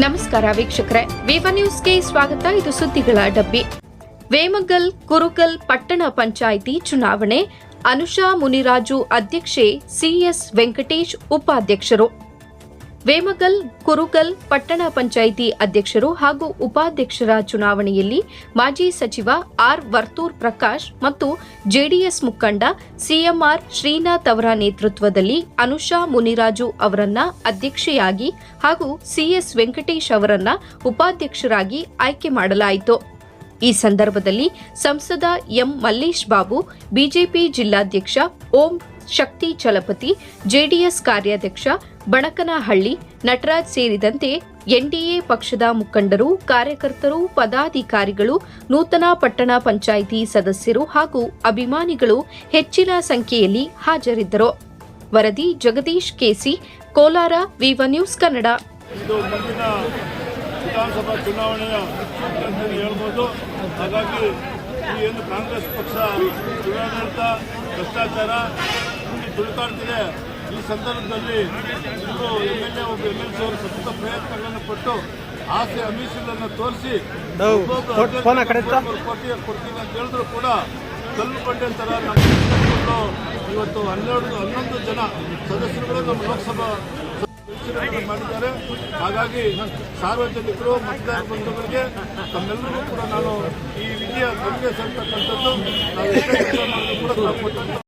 ನಮಸ್ಕಾರ ವೀಕ್ಷಕರೇ, ವಿವ ನ್ಯೂಸ್ಗೆ ಸ್ವಾಗತ. ಇದು ಸುದ್ದಿಗಳ ಡಬ್ಬಿ. ವೇಮಗಲ್, ಕುರುಗಲ್, ಪಟ್ಟಣ ಪಂಚಾಯಿತಿ ಚುನಾವಣೆ. ಅನುಷಾ ಮುನಿರಾಜು ಅಧ್ಯಕ್ಷೆ ಸಿಎಸ್ ವೆಂಕಟೇಶ್ ಉಪಾಧ್ಯಕ್ಷರು. ವೇಮಗಲ್, ಕುರುಗಲ್ ಪಟ್ಟಣ ಪಂಚಾಯಿತಿ ಅಧ್ಯಕ್ಷರು ಹಾಗೂ ಉಪಾಧ್ಯಕ್ಷರ ಚುನಾವಣೆಯಲ್ಲಿ ಮಾಜಿ ಸಚಿವ ಆರ್ ವರ್ತೂರ್ ಪ್ರಕಾಶ್ ಮತ್ತು ಜೆಡಿಎಸ್ ಮುಖಂಡ ಸಿಎಂಆರ್ ಶ್ರೀನಾಥ್ ಅವರ ನೇತೃತ್ವದಲ್ಲಿ ಅನುಷಾ ಮುನಿರಾಜು ಅವರನ್ನ ಅಧ್ಯಕ್ಷೆಯಾಗಿ ಹಾಗೂ ಸಿಎಸ್ ವೆಂಕಟೇಶ್ ಅವರನ್ನ ಉಪಾಧ್ಯಕ್ಷರಾಗಿ ಆಯ್ಕೆ ಮಾಡಲಾಯಿತು. ಈ ಸಂದರ್ಭದಲ್ಲಿ ಸಂಸದ ಎಂ ಮಲ್ಲೇಶ್ ಬಾಬು, ಬಿಜೆಪಿ ಜಿಲ್ಲಾಧ್ಯಕ್ಷ ಓಂ ಶಕ್ತಿ ಚಲಪತಿ, ಜೆಡಿಎಸ್ ಕಾರ್ಯಾಧ್ಯಕ್ಷ ಬಣಕನಹಳ್ಳಿ ನಟರಾಜ್ ಸೇರಿದಂತೆ ಎನ್ಡಿಎ ಪಕ್ಷದ ಮುಖಂಡರು, ಕಾರ್ಯಕರ್ತರು, ಪದಾಧಿಕಾರಿಗಳು, ನೂತನ ಪಟ್ಟಣ ಪಂಚಾಯಿತಿ ಸದಸ್ಯರು ಹಾಗೂ ಅಭಿಮಾನಿಗಳು ಹೆಚ್ಚಿನ ಸಂಖ್ಯೆಯಲ್ಲಿ ಹಾಜರಿದ್ದರು. ವರದಿ ಜಗದೀಶ್ ಕೆಸಿ, ಕೋಲಾರ, ವಿವ ನ್ಯೂಸ್ ಕನ್ನಡ. ವಿಧಾನಸಭಾ ಚುನಾವಣೆಯ ಹೇಳ್ಬೋದು. ಹಾಗಾಗಿ ಏನು ಕಾಂಗ್ರೆಸ್ ಪಕ್ಷ ಭ್ರಷ್ಟಾಚಾರ ಇಲ್ಲಿ ತುಳಿಕಾಡ್ತಿದೆ ಈ ಸಂದರ್ಭದಲ್ಲಿ ಇಬ್ಬರು ಎಂ ಎಲ್ ಎ ಒಬ್ಬ ಎಂ ಎಲ್ ಸಿ ಅವರು ಸತತ ಪ್ರಯತ್ನಗಳನ್ನು ಪಟ್ಟು ಆಸೆ ಅಮೀಷಗಳನ್ನು ತೋರಿಸಿ ಒಬ್ಬೊಬ್ಬ ಫೋನ್ ಆ ಕಡೆ ಎತ್ತ. ಮೂರು ಕೊಡ್ತೀನಿ ಅಂತ ಹೇಳಿದ್ರು ಕೂಡ ಕಲ್ಲು ಬಂಡೆ ಥರ ನಮ್ಮ ಇವತ್ತು ಹನ್ನೆರಡು ಹನ್ನೊಂದು ಜನ ಸದಸ್ಯರುಗಳು ನಮ್ಮ ಲೋಕಸಭಾ ಮಾಡಿದ್ದಾರೆ ಹಾಗಾಗಿ ಸಾರ್ವಜನಿಕರು ಮತದಾರ ಬಂಧುಗಳಿಗೆ ತಮ್ಮೆಲ್ಲರಿಗೂ ಕೂಡ ನಾನು ಈ ವಿಧಿಯ ಸಂದೇಶ ಅಂತಕ್ಕಂಥದ್ದು ನಾವು ಕೂಡ ನಾವು